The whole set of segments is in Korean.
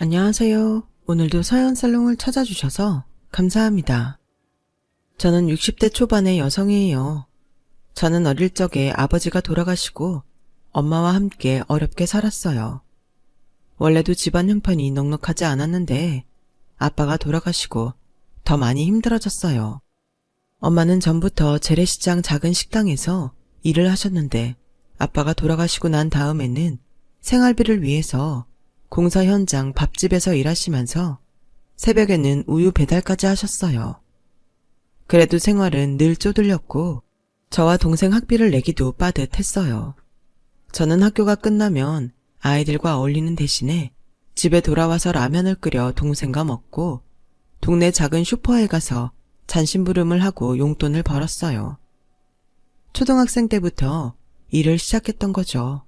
안녕하세요. 오늘도 서연 살롱을 찾아주셔서 감사합니다. 저는 60대 초반의 여성이에요. 저는 어릴 적에 아버지가 돌아가시고 엄마와 함께 어렵게 살았어요. 원래도 집안 형편이 넉넉하지 않았는데 아빠가 돌아가시고 더 많이 힘들어졌어요. 엄마는 전부터 재래시장 작은 식당에서 일을 하셨는데 아빠가 돌아가시고 난 다음에는 생활비를 위해서 공사 현장 밥집에서 일하시면서 새벽에는 우유 배달까지 하셨어요. 그래도 생활은 늘 쪼들렸고 저와 동생 학비를 내기도 빠듯했어요. 저는 학교가 끝나면 아이들과 어울리는 대신에 집에 돌아와서 라면을 끓여 동생과 먹고 동네 작은 슈퍼에 가서 잔심부름을 하고 용돈을 벌었어요. 초등학생 때부터 일을 시작했던 거죠.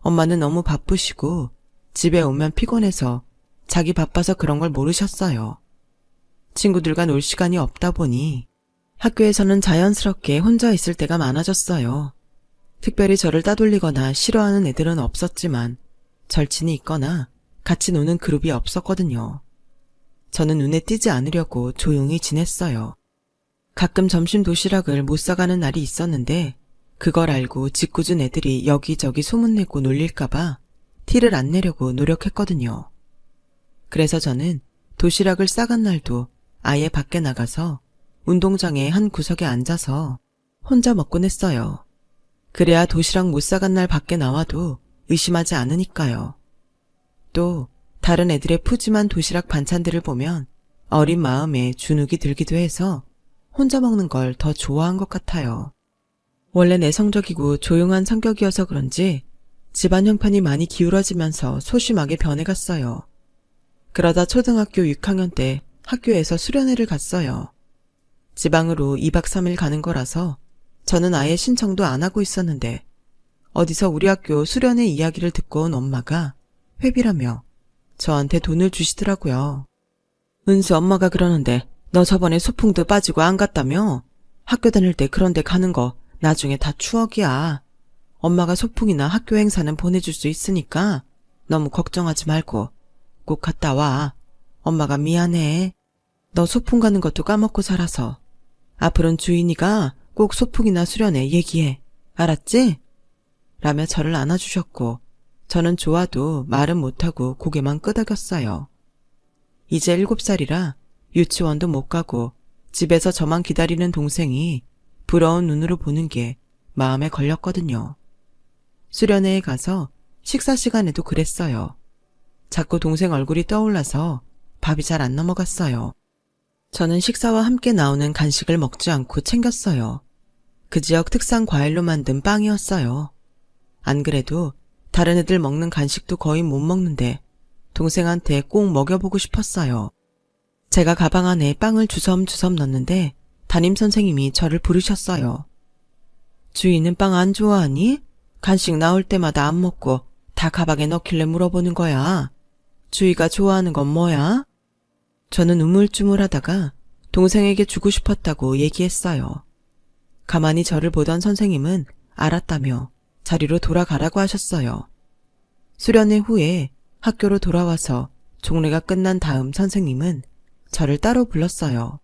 엄마는 너무 바쁘시고 집에 오면 피곤해서 자기 바빠서 그런 걸 모르셨어요. 친구들과 놀 시간이 없다 보니 학교에서는 자연스럽게 혼자 있을 때가 많아졌어요. 특별히 저를 따돌리거나 싫어하는 애들은 없었지만 절친이 있거나 같이 노는 그룹이 없었거든요. 저는 눈에 띄지 않으려고 조용히 지냈어요. 가끔 점심 도시락을 못 사가는 날이 있었는데 그걸 알고 짓궂은 애들이 여기저기 소문내고 놀릴까봐 티를 안 내려고 노력했거든요. 그래서 저는 도시락을 싸간 날도 아예 밖에 나가서 운동장의 한 구석에 앉아서 혼자 먹곤 했어요. 그래야 도시락 못 싸간 날 밖에 나와도 의심하지 않으니까요. 또 다른 애들의 푸짐한 도시락 반찬들을 보면 어린 마음에 주눅이 들기도 해서 혼자 먹는 걸 더 좋아한 것 같아요. 원래 내성적이고 조용한 성격이어서 그런지 집안 형편이 많이 기울어지면서 소심하게 변해갔어요. 그러다 초등학교 6학년 때 학교에서 수련회를 갔어요. 지방으로 2박 3일 가는 거라서 저는 아예 신청도 안 하고 있었는데 어디서 우리 학교 수련회 이야기를 듣고 온 엄마가 회비라며 저한테 돈을 주시더라고요. 은수 엄마가 그러는데 너 저번에 소풍도 빠지고 안 갔다며? 학교 다닐 때 그런 데 가는 거 나중에 다 추억이야. 엄마가 소풍이나 학교 행사는 보내줄 수 있으니까 너무 걱정하지 말고 꼭 갔다 와. 엄마가 미안해. 너 소풍 가는 것도 까먹고 살아서. 앞으로는 주인이가 꼭 소풍이나 수련회 얘기해. 알았지? 라며 저를 안아주셨고 저는 좋아도 말은 못하고 고개만 끄덕였어요. 이제 일곱 살이라 유치원도 못 가고 집에서 저만 기다리는 동생이 부러운 눈으로 보는 게 마음에 걸렸거든요. 수련회에 가서 식사 시간에도 그랬어요. 자꾸 동생 얼굴이 떠올라서 밥이 잘 안 넘어갔어요. 저는 식사와 함께 나오는 간식을 먹지 않고 챙겼어요. 그 지역 특산 과일로 만든 빵이었어요. 안 그래도 다른 애들 먹는 간식도 거의 못 먹는데 동생한테 꼭 먹여보고 싶었어요. 제가 가방 안에 빵을 주섬주섬 넣는데 담임 선생님이 저를 부르셨어요. 주인은 빵 안 좋아하니? 간식 나올 때마다 안 먹고 다 가방에 넣길래 물어보는 거야. 주희가 좋아하는 건 뭐야? 저는 우물쭈물하다가 동생에게 주고 싶었다고 얘기했어요. 가만히 저를 보던 선생님은 알았다며 자리로 돌아가라고 하셨어요. 수련회 후에 학교로 돌아와서 종례가 끝난 다음 선생님은 저를 따로 불렀어요.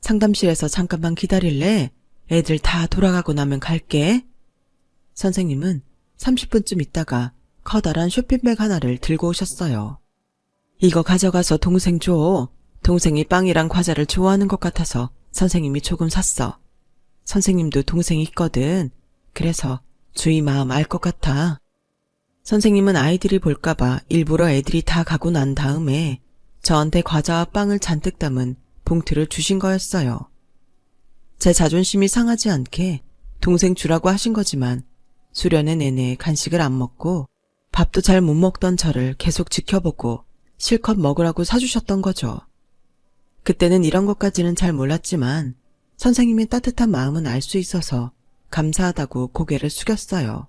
상담실에서 잠깐만 기다릴래? 애들 다 돌아가고 나면 갈게. 선생님은 30분쯤 있다가 커다란 쇼핑백 하나를 들고 오셨어요. 이거 가져가서 동생 줘. 동생이 빵이랑 과자를 좋아하는 것 같아서 선생님이 조금 샀어. 선생님도 동생 있거든. 그래서 주희 마음 알 것 같아. 선생님은 아이들이 볼까봐 일부러 애들이 다 가고 난 다음에 저한테 과자와 빵을 잔뜩 담은 봉투를 주신 거였어요. 제 자존심이 상하지 않게 동생 주라고 하신 거지만 수련회 내내 간식을 안 먹고 밥도 잘 못 먹던 저를 계속 지켜보고 실컷 먹으라고 사주셨던 거죠. 그때는 이런 것까지는 잘 몰랐지만 선생님의 따뜻한 마음은 알 수 있어서 감사하다고 고개를 숙였어요.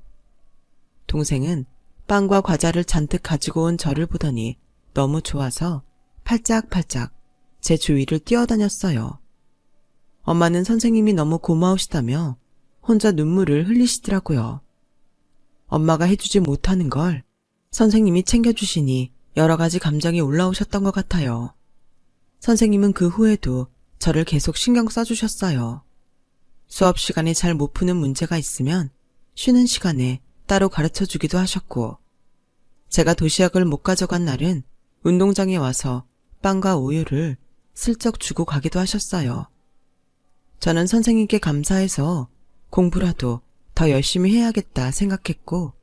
동생은 빵과 과자를 잔뜩 가지고 온 저를 보더니 너무 좋아서 팔짝팔짝 제 주위를 뛰어다녔어요. 엄마는 선생님이 너무 고마우시다며 혼자 눈물을 흘리시더라고요. 엄마가 해주지 못하는 걸 선생님이 챙겨주시니 여러 가지 감정이 올라오셨던 것 같아요. 선생님은 그 후에도 저를 계속 신경 써주셨어요. 수업 시간에 잘 못 푸는 문제가 있으면 쉬는 시간에 따로 가르쳐 주기도 하셨고, 제가 도시락을 못 가져간 날은 운동장에 와서 빵과 우유를 슬쩍 주고 가기도 하셨어요. 저는 선생님께 감사해서 공부라도 더 열심히 해야겠다 생각했고,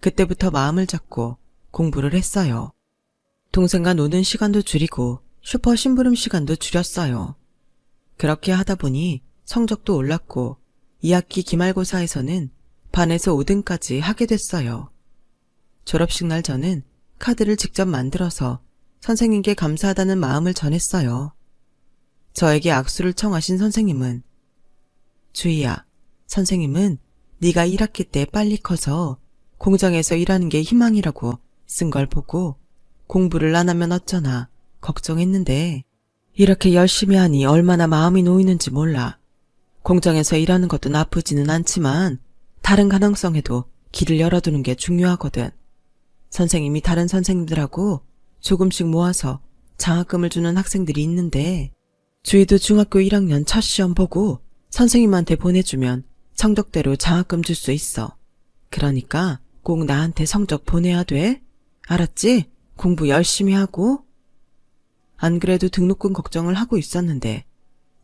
그때부터 마음을 잡고 공부를 했어요. 동생과 노는 시간도 줄이고 슈퍼 심부름 시간도 줄였어요. 그렇게 하다 보니 성적도 올랐고 2학기 기말고사에서는 반에서 5등까지 하게 됐어요. 졸업식 날 저는 카드를 직접 만들어서 선생님께 감사하다는 마음을 전했어요. 저에게 악수를 청하신 선생님은 주희야, 선생님은 네가 1학기 때 빨리 커서 공장에서 일하는 게 희망이라고 쓴 걸 보고 공부를 안 하면 어쩌나 걱정했는데 이렇게 열심히 하니 얼마나 마음이 놓이는지 몰라. 공장에서 일하는 것도 나쁘지는 않지만 다른 가능성에도 길을 열어두는 게 중요하거든. 선생님이 다른 선생님들하고 조금씩 모아서 장학금을 주는 학생들이 있는데 주희도 중학교 1학년 첫 시험 보고 선생님한테 보내주면 성적대로 장학금 줄 수 있어. 그러니까 꼭 나한테 성적 보내야 돼. 알았지? 공부 열심히 하고. 안 그래도 등록금 걱정을 하고 있었는데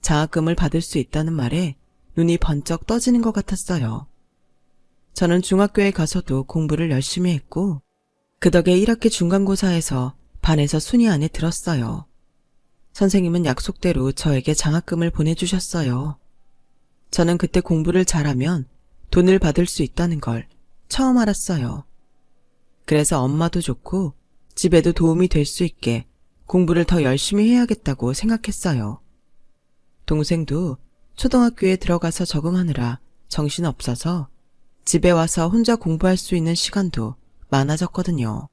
장학금을 받을 수 있다는 말에 눈이 번쩍 떠지는 것 같았어요. 저는 중학교에 가서도 공부를 열심히 했고 그 덕에 1학기 중간고사에서 반에서 순위 안에 들었어요. 선생님은 약속대로 저에게 장학금을 보내주셨어요. 저는 그때 공부를 잘하면 돈을 받을 수 있다는 걸 처음 알았어요. 그래서 엄마도 좋고 집에도 도움이 될 수 있게 공부를 더 열심히 해야겠다고 생각했어요. 동생도 초등학교에 들어가서 적응하느라 정신 없어서 집에 와서 혼자 공부할 수 있는 시간도 많아졌거든요.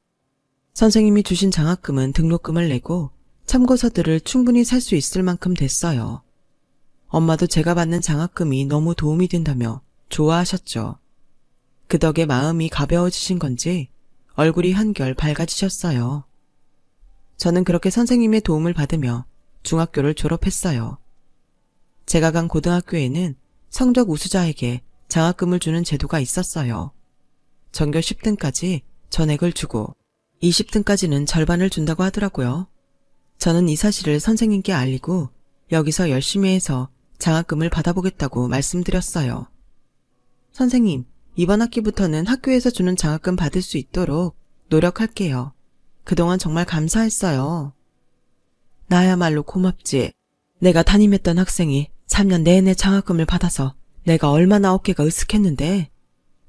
선생님이 주신 장학금은 등록금을 내고 참고서들을 충분히 살 수 있을 만큼 됐어요. 엄마도 제가 받는 장학금이 너무 도움이 된다며 좋아하셨죠. 그 덕에 마음이 가벼워지신 건지 얼굴이 한결 밝아지셨어요. 저는 그렇게 선생님의 도움을 받으며 중학교를 졸업했어요. 제가 간 고등학교에는 성적 우수자에게 장학금을 주는 제도가 있었어요. 전교 10등까지 전액을 주고 20등까지는 절반을 준다고 하더라고요. 저는 이 사실을 선생님께 알리고 여기서 열심히 해서 장학금을 받아보겠다고 말씀드렸어요. 선생님, 이번 학기부터는 학교에서 주는 장학금 받을 수 있도록 노력할게요. 그동안 정말 감사했어요. 나야말로 고맙지. 내가 담임했던 학생이 3년 내내 장학금을 받아서 내가 얼마나 어깨가 으쓱했는데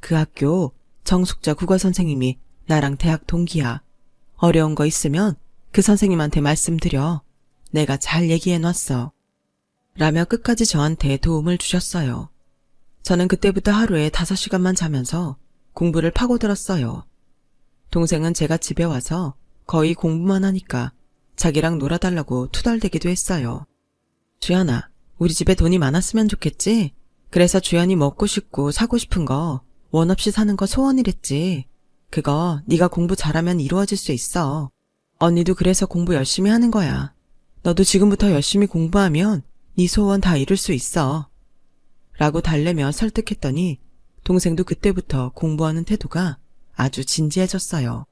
그 학교 정숙자 국어 선생님이 나랑 대학 동기야. 어려운 거 있으면 그 선생님한테 말씀드려. 내가 잘 얘기해 놨어. 라며 끝까지 저한테 도움을 주셨어요. 저는 그때부터 하루에 5시간만 자면서 공부를 파고들었어요. 동생은 제가 집에 와서 거의 공부만 하니까 자기랑 놀아달라고 투덜대기도 했어요. 주연아, 우리 집에 돈이 많았으면 좋겠지? 그래서 주연이 먹고 싶고 사고 싶은 거 원 없이 사는 거 소원이랬지. 그거 네가 공부 잘하면 이루어질 수 있어. 언니도 그래서 공부 열심히 하는 거야. 너도 지금부터 열심히 공부하면 네 소원 다 이룰 수 있어. 라고 달래며 설득했더니 동생도 그때부터 공부하는 태도가 아주 진지해졌어요.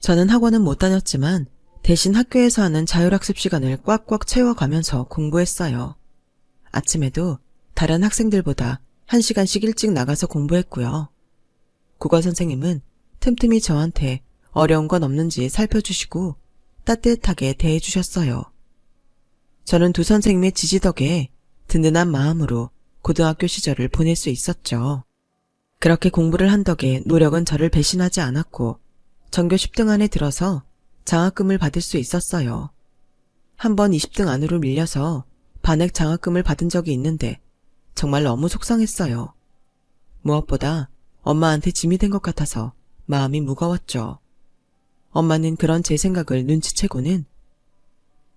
저는 학원은 못 다녔지만 대신 학교에서 하는 자율학습 시간을 꽉꽉 채워가면서 공부했어요. 아침에도 다른 학생들보다 1시간씩 일찍 나가서 공부했고요. 국어 선생님은 틈틈이 저한테 어려운 건 없는지 살펴주시고 따뜻하게 대해주셨어요. 저는 두 선생님의 지지 덕에 든든한 마음으로 고등학교 시절을 보낼 수 있었죠. 그렇게 공부를 한 덕에 노력은 저를 배신하지 않았고 전교 10등 안에 들어서 장학금을 받을 수 있었어요. 한 번 20등 안으로 밀려서 반액 장학금을 받은 적이 있는데 정말 너무 속상했어요. 무엇보다 엄마한테 짐이 된 것 같아서 마음이 무거웠죠. 엄마는 그런 제 생각을 눈치채고는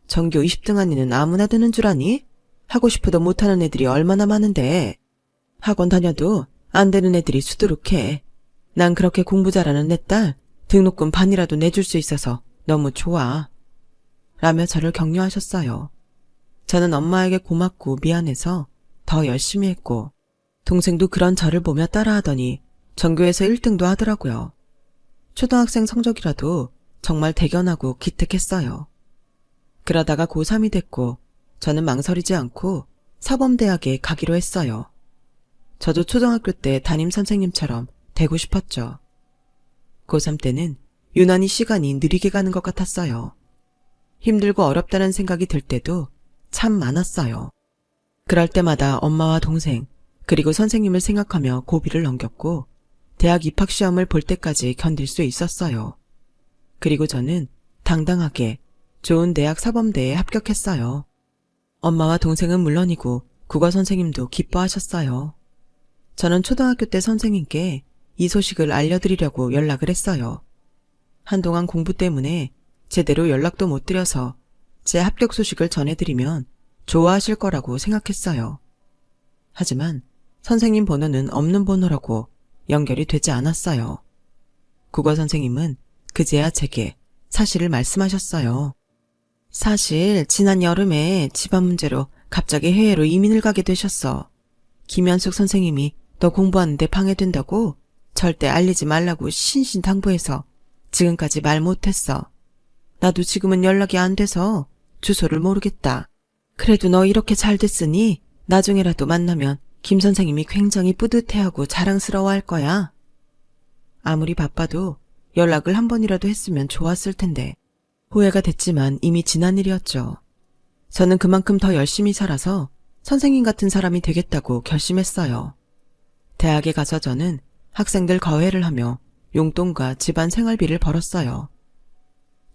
전교 20등 안에는 아무나 드는 줄 아니? 하고 싶어도 못하는 애들이 얼마나 많은데. 학원 다녀도 안 되는 애들이 수두룩해. 난 그렇게 공부 잘하는 내 딸 등록금 반이라도 내줄 수 있어서 너무 좋아. 라며 저를 격려하셨어요. 저는 엄마에게 고맙고 미안해서 더 열심히 했고, 동생도 그런 저를 보며 따라하더니 전교에서 1등도 하더라고요. 초등학생 성적이라도 정말 대견하고 기특했어요. 그러다가 고3이 됐고, 저는 망설이지 않고 사범대학에 가기로 했어요. 저도 초등학교 때 담임 선생님처럼 되고 싶었죠. 고3 때는 유난히 시간이 느리게 가는 것 같았어요. 힘들고 어렵다는 생각이 들 때도 참 많았어요. 그럴 때마다 엄마와 동생, 그리고 선생님을 생각하며 고비를 넘겼고, 대학 입학 시험을 볼 때까지 견딜 수 있었어요. 그리고 저는 당당하게 좋은 대학 사범대에 합격했어요. 엄마와 동생은 물론이고 국어 선생님도 기뻐하셨어요. 저는 초등학교 때 선생님께 이 소식을 알려드리려고 연락을 했어요. 한동안 공부 때문에 제대로 연락도 못 드려서 제 합격 소식을 전해드리면 좋아하실 거라고 생각했어요. 하지만 선생님 번호는 없는 번호라고 연결이 되지 않았어요. 국어 선생님은 그제야 제게 사실을 말씀하셨어요. 사실 지난 여름에 집안 문제로 갑자기 해외로 이민을 가게 되셨어. 김현숙 선생님이 너 공부하는데 방해된다고 절대 알리지 말라고 신신당부해서 지금까지 말 못했어. 나도 지금은 연락이 안 돼서 주소를 모르겠다. 그래도 너 이렇게 잘 됐으니 나중에라도 만나면 김 선생님이 굉장히 뿌듯해하고 자랑스러워 할 거야. 아무리 바빠도 연락을 한 번이라도 했으면 좋았을 텐데 후회가 됐지만 이미 지난 일이었죠. 저는 그만큼 더 열심히 살아서 선생님 같은 사람이 되겠다고 결심했어요. 대학에 가서 저는 학생들 거회를 하며 용돈과 집안 생활비를 벌었어요.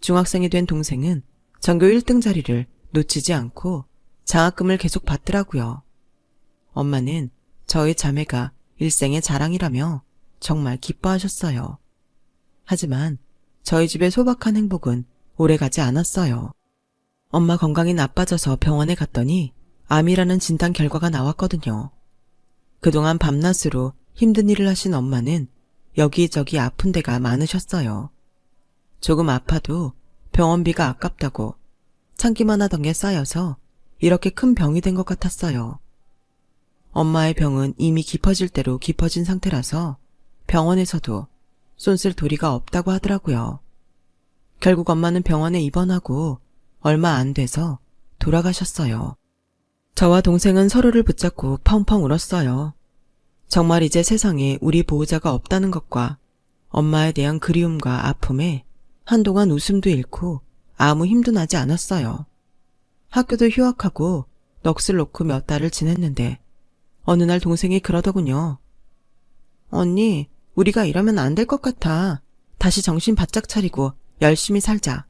중학생이 된 동생은 전교 1등 자리를 놓치지 않고 장학금을 계속 받더라고요. 엄마는 저희 자매가 일생의 자랑이라며 정말 기뻐하셨어요. 하지만 저희 집의 소박한 행복은 오래 가지 않았어요. 엄마 건강이 나빠져서 병원에 갔더니 암이라는 진단 결과가 나왔거든요. 그동안 밤낮으로 힘든 일을 하신 엄마는 여기저기 아픈 데가 많으셨어요. 조금 아파도 병원비가 아깝다고 참기만 하던 게 쌓여서 이렇게 큰 병이 된 것 같았어요. 엄마의 병은 이미 깊어질 대로 깊어진 상태라서 병원에서도 쏜쓸 도리가 없다고 하더라고요. 결국 엄마는 병원에 입원하고 얼마 안 돼서 돌아가셨어요. 저와 동생은 서로를 붙잡고 펑펑 울었어요. 정말 이제 세상에 우리 보호자가 없다는 것과 엄마에 대한 그리움과 아픔에 한동안 웃음도 잃고 아무 힘도 나지 않았어요. 학교도 휴학하고 넋을 놓고 몇 달을 지냈는데 어느 날 동생이 그러더군요. 언니, 우리가 이러면 안 될 것 같아. 다시 정신 바짝 차리고 열심히 살자.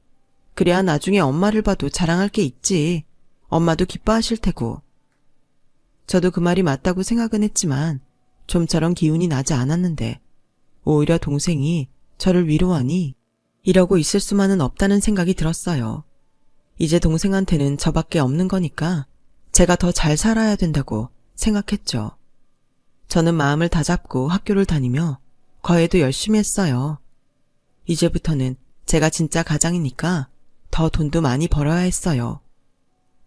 그래야 나중에 엄마를 봐도 자랑할 게 있지. 엄마도 기뻐하실 테고. 저도 그 말이 맞다고 생각은 했지만 좀처럼 기운이 나지 않았는데 오히려 동생이 저를 위로하니 이러고 있을 수만은 없다는 생각이 들었어요. 이제 동생한테는 저밖에 없는 거니까 제가 더 잘 살아야 된다고 생각했죠. 저는 마음을 다잡고 학교를 다니며 과외도 열심히 했어요. 이제부터는 제가 진짜 가장이니까 더 돈도 많이 벌어야 했어요.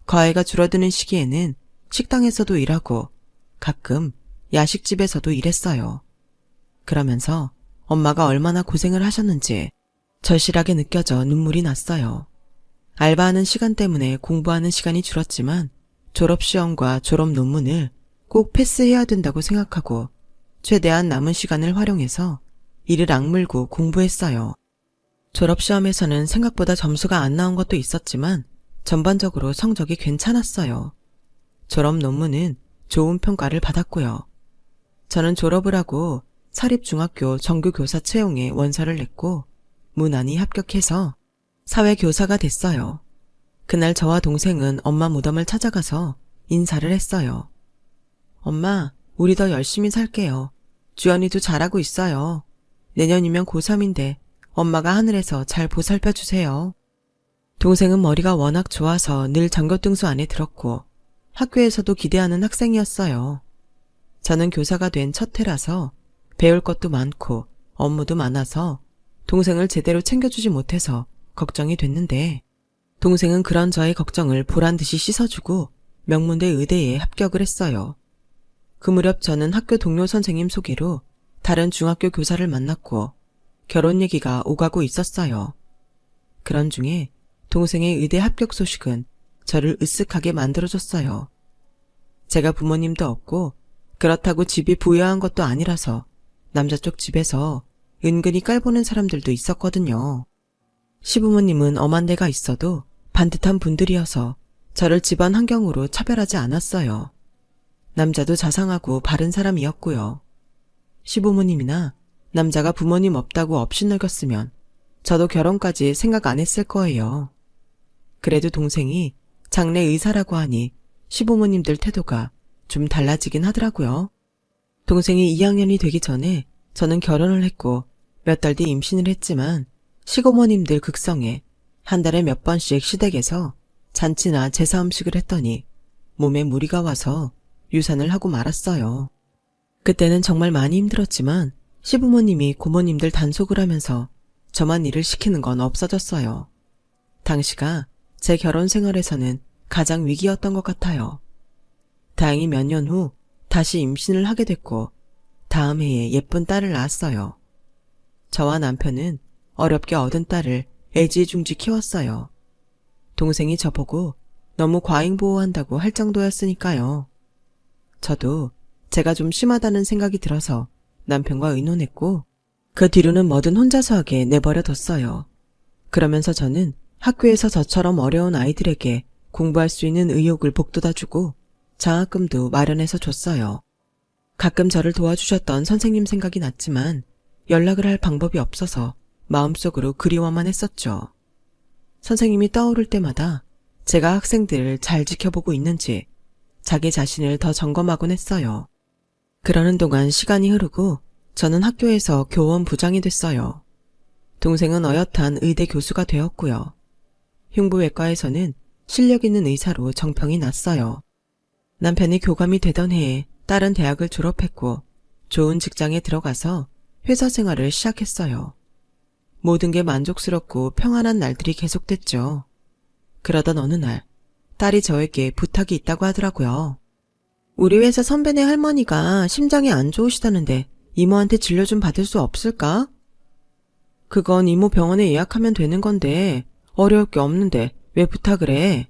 과외가 줄어드는 시기에는 식당에서도 일하고 가끔 야식집에서도 일했어요. 그러면서 엄마가 얼마나 고생을 하셨는지 절실하게 느껴져 눈물이 났어요. 알바하는 시간 때문에 공부하는 시간이 줄었지만 졸업시험과 졸업 논문을 꼭 패스해야 된다고 생각하고 최대한 남은 시간을 활용해서 이를 악물고 공부했어요. 졸업시험에서는 생각보다 점수가 안 나온 것도 있었지만 전반적으로 성적이 괜찮았어요. 졸업 논문은 좋은 평가를 받았고요. 저는 졸업을 하고 사립중학교 정규교사 채용에 원서를 냈고 무난히 합격해서 사회교사가 됐어요. 그날 저와 동생은 엄마 무덤을 찾아가서 인사를 했어요. 엄마, 우리 더 열심히 살게요. 주연이도 잘하고 있어요. 내년이면 고3인데 엄마가 하늘에서 잘 보살펴 주세요. 동생은 머리가 워낙 좋아서 늘 전교등수 안에 들었고 학교에서도 기대하는 학생이었어요. 저는 교사가 된 첫 해라서 배울 것도 많고 업무도 많아서 동생을 제대로 챙겨주지 못해서 걱정이 됐는데 동생은 그런 저의 걱정을 보란 듯이 씻어주고 명문대 의대에 합격을 했어요. 그 무렵 저는 학교 동료 선생님 소개로 다른 중학교 교사를 만났고 결혼 얘기가 오가고 있었어요. 그런 중에 동생의 의대 합격 소식은 저를 으쓱하게 만들어줬어요. 제가 부모님도 없고 그렇다고 집이 부유한 것도 아니라서 남자 쪽 집에서 은근히 깔보는 사람들도 있었거든요. 시부모님은 엄한 데가 있어도 반듯한 분들이어서 저를 집안 환경으로 차별하지 않았어요. 남자도 자상하고 바른 사람이었고요. 시부모님이나 남자가 부모님 없다고 늙었으면 저도 결혼까지 생각 안 했을 거예요. 그래도 동생이 장래 의사라고 하니 시부모님들 태도가 좀 달라지긴 하더라고요. 동생이 2학년이 되기 전에 저는 결혼을 했고 몇 달 뒤 임신을 했지만 시고모님들 극성에 한 달에 몇 번씩 시댁에서 잔치나 제사 음식을 했더니 몸에 무리가 와서 유산을 하고 말았어요. 그때는 정말 많이 힘들었지만 시부모님이 고모님들 단속을 하면서 저만 일을 시키는 건 없어졌어요. 당시가 제 결혼 생활에서는 가장 위기였던 것 같아요. 다행히 몇 년 후 다시 임신을 하게 됐고 다음 해에 예쁜 딸을 낳았어요. 저와 남편은 어렵게 얻은 딸을 애지중지 키웠어요. 동생이 저보고 너무 과잉보호한다고 할 정도였으니까요. 저도 제가 좀 심하다는 생각이 들어서 남편과 의논했고 그 뒤로는 뭐든 혼자서 하게 내버려 뒀어요. 그러면서 저는 학교에서 저처럼 어려운 아이들에게 공부할 수 있는 의욕을 북돋아주고 장학금도 마련해서 줬어요. 가끔 저를 도와주셨던 선생님 생각이 났지만 연락을 할 방법이 없어서 마음속으로 그리워만 했었죠. 선생님이 떠오를 때마다 제가 학생들을 잘 지켜보고 있는지 자기 자신을 더 점검하곤 했어요. 그러는 동안 시간이 흐르고 저는 학교에서 교원 부장이 됐어요. 동생은 어엿한 의대 교수가 되었고요. 흉부외과에서는 실력 있는 의사로 정평이 났어요. 남편이 교감이 되던 해에 딸은 대학을 졸업했고 좋은 직장에 들어가서 회사 생활을 시작했어요. 모든 게 만족스럽고 평안한 날들이 계속됐죠. 그러던 어느 날 딸이 저에게 부탁이 있다고 하더라고요. 우리 회사 선배네 할머니가 심장이 안 좋으시다는데 이모한테 진료 좀 받을 수 없을까? 그건 이모 병원에 예약하면 되는 건데 어려울 게 없는데 왜 부탁을 해?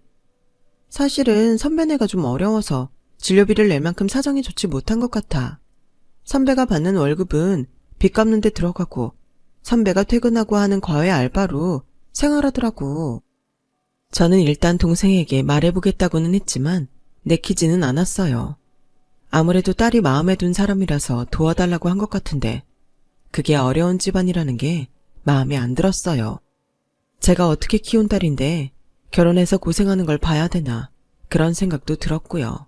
사실은 선배네가 좀 어려워서 진료비를 낼 만큼 사정이 좋지 못한 것 같아. 선배가 받는 월급은 빚 갚는 데 들어가고 선배가 퇴근하고 하는 과외 알바로 생활하더라고. 저는 일단 동생에게 말해보겠다고는 했지만 내키지는 않았어요. 아무래도 딸이 마음에 둔 사람이라서 도와달라고 한 것 같은데 그게 어려운 집안이라는 게 마음에 안 들었어요. 제가 어떻게 키운 딸인데 결혼해서 고생하는 걸 봐야 되나 그런 생각도 들었고요.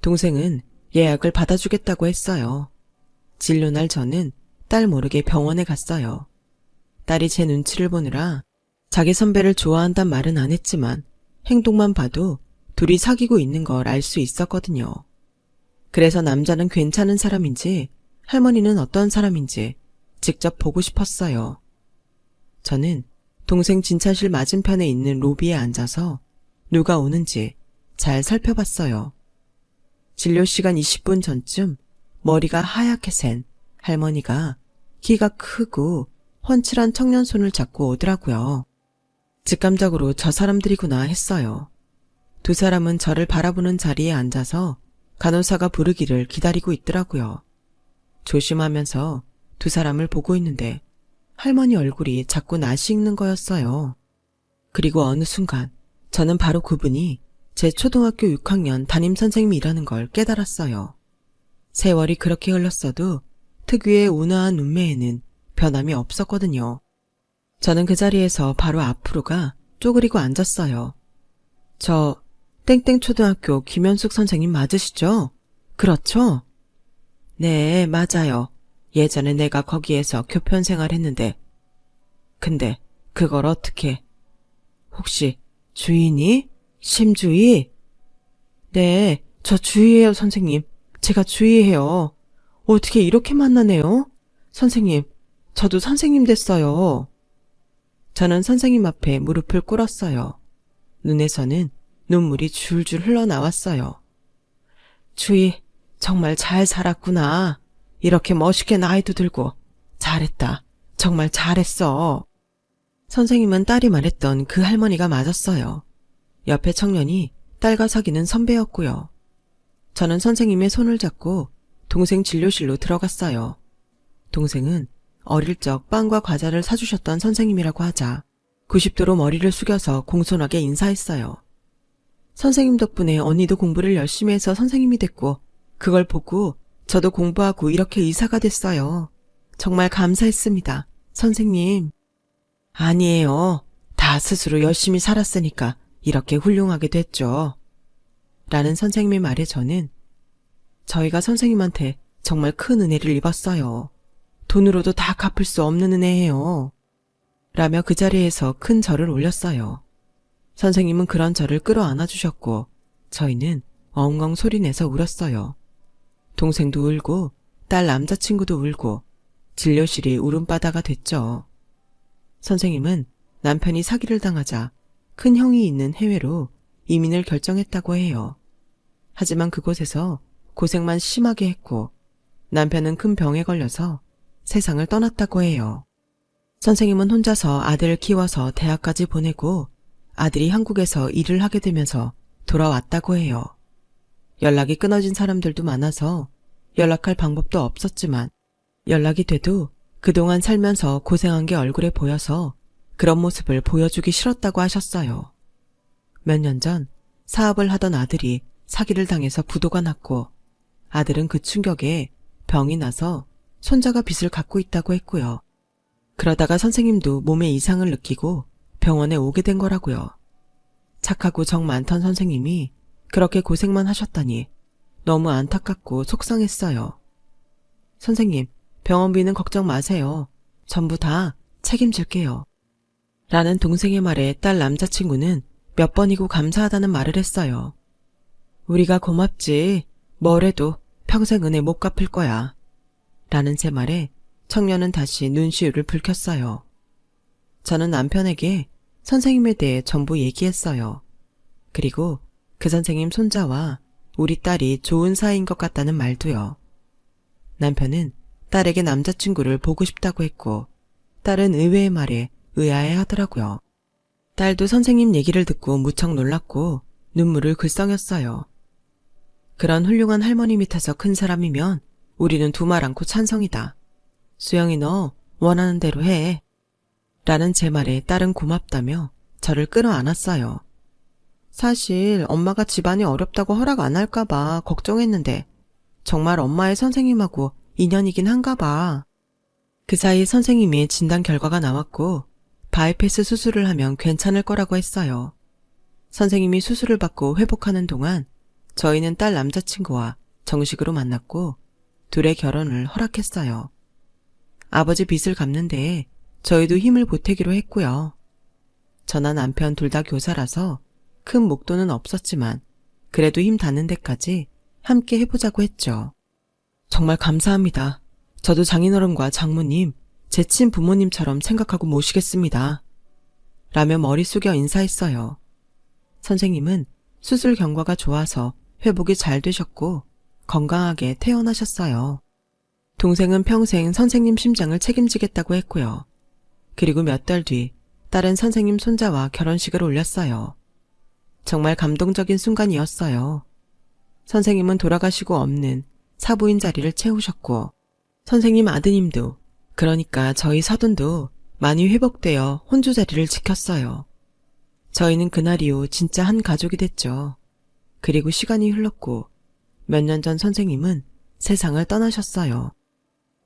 동생은 예약을 받아주겠다고 했어요. 진료날 저는 딸 모르게 병원에 갔어요. 딸이 제 눈치를 보느라 자기 선배를 좋아한단 말은 안 했지만 행동만 봐도 둘이 사귀고 있는 걸 알 수 있었거든요. 그래서 남자는 괜찮은 사람인지 할머니는 어떤 사람인지 직접 보고 싶었어요. 저는 동생 진찰실 맞은편에 있는 로비에 앉아서 누가 오는지 잘 살펴봤어요. 진료 시간 20분 전쯤 머리가 하얗게 센 할머니가 키가 크고 훤칠한 청년 손을 잡고 오더라고요. 직감적으로 저 사람들이구나 했어요. 두 사람은 저를 바라보는 자리에 앉아서 간호사가 부르기를 기다리고 있더라고요. 조심하면서 두 사람을 보고 있는데 할머니 얼굴이 자꾸 익는 거였어요. 그리고 어느 순간 저는 바로 그분이 제 초등학교 6학년 담임 선생님이라는 걸 깨달았어요. 세월이 그렇게 흘렀어도 특유의 온화한 눈매에는 변함이 없었거든요. 저는 그 자리에서 바로 앞으로가 쪼그리고 앉았어요. 저 땡땡 초등학교 김현숙 선생님 맞으시죠? 그렇죠? 네, 맞아요. 예전에 내가 거기에서 교편 생활했는데. 근데 그걸 어떻게? 혹시 주인이? 심주희? 네, 저 주희예요, 선생님. 제가 주희예요. 어떻게 이렇게 만나네요? 선생님, 저도 선생님 됐어요. 저는 선생님 앞에 무릎을 꿇었어요. 눈에서는 눈물이 줄줄 흘러나왔어요. 주희, 정말 잘 살았구나. 이렇게 멋있게 나이도 들고. 잘했다. 정말 잘했어. 선생님은 딸이 말했던 그 할머니가 맞았어요. 옆에 청년이 딸과 사귀는 선배였고요. 저는 선생님의 손을 잡고 동생 진료실로 들어갔어요. 동생은 어릴 적 빵과 과자를 사주셨던 선생님이라고 하자 90도로 머리를 숙여서 공손하게 인사했어요. 선생님 덕분에 언니도 공부를 열심히 해서 선생님이 됐고 그걸 보고 저도 공부하고 이렇게 의사가 됐어요. 정말 감사했습니다. 선생님. 아니에요. 다 스스로 열심히 살았으니까 이렇게 훌륭하게 됐죠. 라는 선생님의 말에 저는 저희가 선생님한테 정말 큰 은혜를 입었어요. 돈으로도 다 갚을 수 없는 은혜예요. 라며 그 자리에서 큰 절을 올렸어요. 선생님은 그런 저를 끌어안아 주셨고 저희는 엉엉 소리내서 울었어요. 동생도 울고 딸 남자친구도 울고 진료실이 울음바다가 됐죠. 선생님은 남편이 사기를 당하자 큰 형이 있는 해외로 이민을 결정했다고 해요. 하지만 그곳에서 고생만 심하게 했고 남편은 큰 병에 걸려서 세상을 떠났다고 해요. 선생님은 혼자서 아들을 키워서 대학까지 보내고 아들이 한국에서 일을 하게 되면서 돌아왔다고 해요. 연락이 끊어진 사람들도 많아서 연락할 방법도 없었지만 연락이 돼도 그동안 살면서 고생한 게 얼굴에 보여서 그런 모습을 보여주기 싫었다고 하셨어요. 몇 년 전 사업을 하던 아들이 사기를 당해서 부도가 났고 아들은 그 충격에 병이 나서 손자가 빚을 갖고 있다고 했고요. 그러다가 선생님도 몸에 이상을 느끼고 병원에 오게 된 거라고요. 착하고 정 많던 선생님이 그렇게 고생만 하셨다니 너무 안타깝고 속상했어요. 선생님, 병원비는 걱정 마세요. 전부 다 책임질게요. 라는 동생의 말에 딸 남자친구는 몇 번이고 감사하다는 말을 했어요. 우리가 고맙지. 뭐래도 평생 은혜 못 갚을 거야. 라는 제 말에 청년은 다시 눈시울을 붉혔어요. 저는 남편에게 선생님에 대해 전부 얘기했어요. 그리고 그 선생님 손자와 우리 딸이 좋은 사이인 것 같다는 말도요. 남편은 딸에게 남자친구를 보고 싶다고 했고, 딸은 의외의 말에 의아해 하더라고요. 딸도 선생님 얘기를 듣고 무척 놀랐고 눈물을 글썽였어요. 그런 훌륭한 할머니 밑에서 큰 사람이면 우리는 두말 않고 찬성이다. 수영이 너 원하는 대로 해. 라는 제 말에 딸은 고맙다며 저를 끌어안았어요. 사실 엄마가 집안이 어렵다고 허락 안 할까봐 걱정했는데 정말 엄마의 선생님하고 인연이긴 한가봐. 그 사이 선생님이 진단 결과가 나왔고 바이패스 수술을 하면 괜찮을 거라고 했어요. 선생님이 수술을 받고 회복하는 동안 저희는 딸 남자친구와 정식으로 만났고 둘의 결혼을 허락했어요. 아버지 빚을 갚는 데 저희도 힘을 보태기로 했고요. 저나 남편 둘 다 교사라서 큰 목돈은 없었지만 그래도 힘 닿는 데까지 함께 해보자고 했죠. 정말 감사합니다. 저도 장인어른과 장모님, 제 친 부모님처럼 생각하고 모시겠습니다. 라며 머리 숙여 인사했어요. 선생님은 수술 경과가 좋아서 회복이 잘 되셨고 건강하게 태어나셨어요. 동생은 평생 선생님 심장을 책임지겠다고 했고요. 그리고 몇 달뒤 딸은 선생님 손자와 결혼식을 올렸어요. 정말 감동적인 순간이었어요. 선생님은 돌아가시고 없는 사부인 자리를 채우셨고 선생님 아드님도 그러니까 저희 사돈도 많이 회복되어 혼주 자리를 지켰어요. 저희는 그날 이후 진짜 한 가족이 됐죠. 그리고 시간이 흘렀고 몇 년 전 선생님은 세상을 떠나셨어요.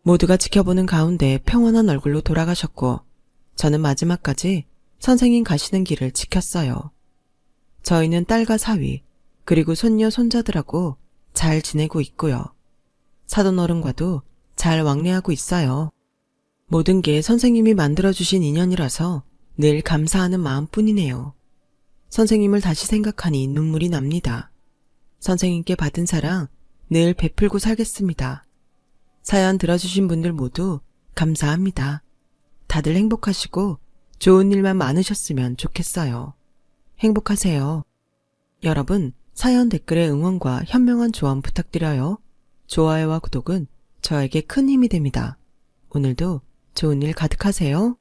모두가 지켜보는 가운데 평온한 얼굴로 돌아가셨고 저는 마지막까지 선생님 가시는 길을 지켰어요. 저희는 딸과 사위 그리고 손녀 손자들하고 잘 지내고 있고요. 사돈 어른과도 잘 왕래하고 있어요. 모든 게 선생님이 만들어주신 인연이라서 늘 감사하는 마음뿐이네요. 선생님을 다시 생각하니 눈물이 납니다. 선생님께 받은 사랑 늘 베풀고 살겠습니다. 사연 들어주신 분들 모두 감사합니다. 다들 행복하시고 좋은 일만 많으셨으면 좋겠어요. 행복하세요. 여러분, 사연 댓글에 응원과 현명한 조언 부탁드려요. 좋아요와 구독은 저에게 큰 힘이 됩니다. 오늘도 좋은 일 가득하세요.